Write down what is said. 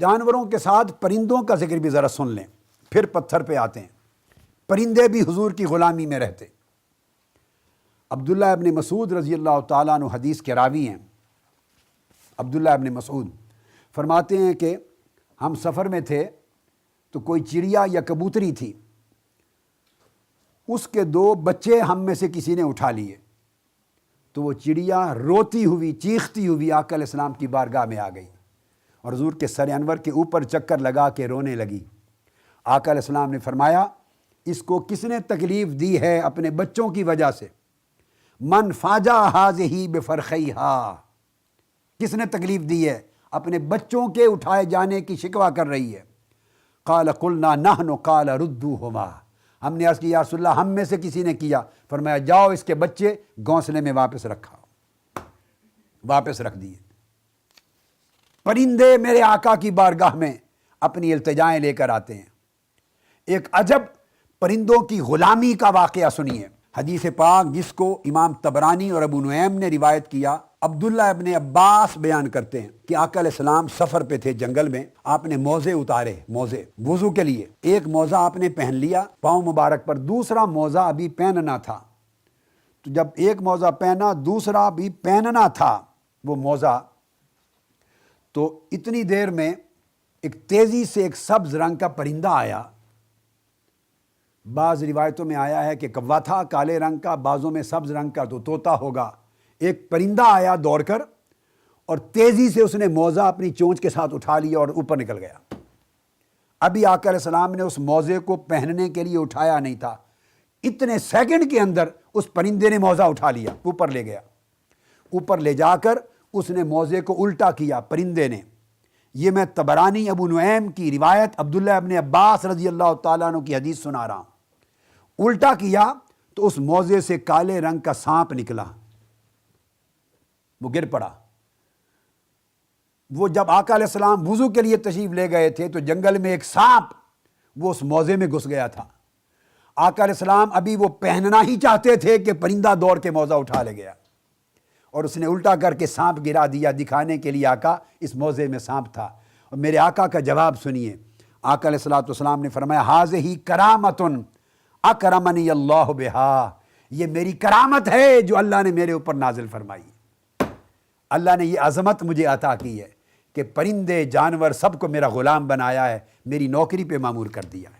جانوروں کے ساتھ پرندوں کا ذکر بھی ذرا سن لیں۔ پھر پتھر پہ آتے ہیں۔ پرندے بھی حضور کی غلامی میں رہتے۔ عبداللہ ابن مسعود رضی اللہ تعالیٰ عنہ حدیث کے راوی ہیں۔ عبداللہ ابن مسعود فرماتے ہیں کہ ہم سفر میں تھے تو کوئی چڑیا یا کبوتری تھی۔ اس کے دو بچے ہم میں سے کسی نے اٹھا لیے۔ تو وہ چڑیا روتی ہوئی، چیختی ہوئی آقا علیہ السلام کی بارگاہ میں آ گئی۔ اور حضور کے سر انور کے اوپر چکر لگا کے رونے لگی۔ آقا علیہ السلام نے فرمایا، اس کو کس نے تکلیف دی ہے اپنے بچوں کی وجہ سے؟ من فاجا حاض ہی بے فرخی کس نے تکلیف دی ہے؟ اپنے بچوں کے اٹھائے جانے کی شکوہ کر رہی ہے۔ قال، قلنا نحن، قال ردو ہما ہم نے عرض کی یا رسول اللہ، ہم میں سے کسی نے کیا؟ فرمایا، جاؤ اس کے بچے گھونسلے میں واپس رکھا۔ واپس رکھ دیے۔ پرندے میرے آقا کی بارگاہ میں اپنی التجائیں لے کر آتے ہیں۔ ایک عجب پرندوں کی غلامی کا واقعہ سنیے۔ حدیث پاک، جس کو امام تبرانی اور ابو نعیم نے روایت کیا، عبداللہ ابن عباس بیان کرتے ہیں کہ آقا علیہ السلام سفر پہ تھے جنگل میں، آپ نے موزے اتارے۔ موزے، وضو کے لیے۔ ایک موزہ آپ نے پہن لیا، پاؤں مبارک پر، دوسرا موزہ ابھی پہننا تھا۔ تو جب ایک موزہ پہنا، دوسرا بھی پہننا تھا، وہ موزہ تو اتنی دیر میں ایک تیزی سے ایک سبز رنگ کا پرندہ آیا۔ بعض روایتوں میں آیا ہے کہ کوا تھا، کالے رنگ کا، بعضوں میں سبز رنگ کا تو طوطا ہوگا۔ ایک پرندہ آیا دوڑ کر اور تیزی سے اس نے موزہ اپنی چونچ کے ساتھ اٹھا لیا اور اوپر نکل گیا۔ ابھی آقا علیہ السلام نے اس موزے کو پہننے کے لیے اٹھایا نہیں تھا۔ اتنے سیکنڈ کے اندر اس پرندے نے موزہ اٹھا لیا، اوپر لے گیا۔ اوپر لے جا کر اس نے موزے کو الٹا کیا پرندے نے۔ یہ میں تبرانی ابو نعیم کی روایت عبداللہ ابن عباس رضی اللہ تعالیٰ عنہ کی حدیث سنا رہا ہوں۔ الٹا کیا تو اس موزے سے کالے رنگ کا سانپ نکلا۔ وہ گر پڑا۔ وہ جب آقا علیہ السلام وضو کے لیے تشریف لے گئے تھے تو جنگل میں ایک سانپ وہ اس موزے میں گھس گیا تھا۔ آقا علیہ السلام ابھی وہ پہننا ہی چاہتے تھے کہ پرندہ دوڑ کے موزہ اٹھا لے گیا۔ اور اس نے الٹا کر کے سانپ گرا دیا دکھانے کے لیے آقا، اس موزے میں سانپ تھا۔ اور میرے آقا کا جواب سنیے۔ آقا علیہ السلاۃ والسلام نے فرمایا حاض ہی کرامتن اکرمنی اللہ بہا۔ یہ میری کرامت ہے جو اللہ نے میرے اوپر نازل فرمائی۔ اللہ نے یہ عظمت مجھے عطا کی ہے کہ پرندے، جانور سب کو میرا غلام بنایا ہے، میری نوکری پہ معمور کر دیا ہے۔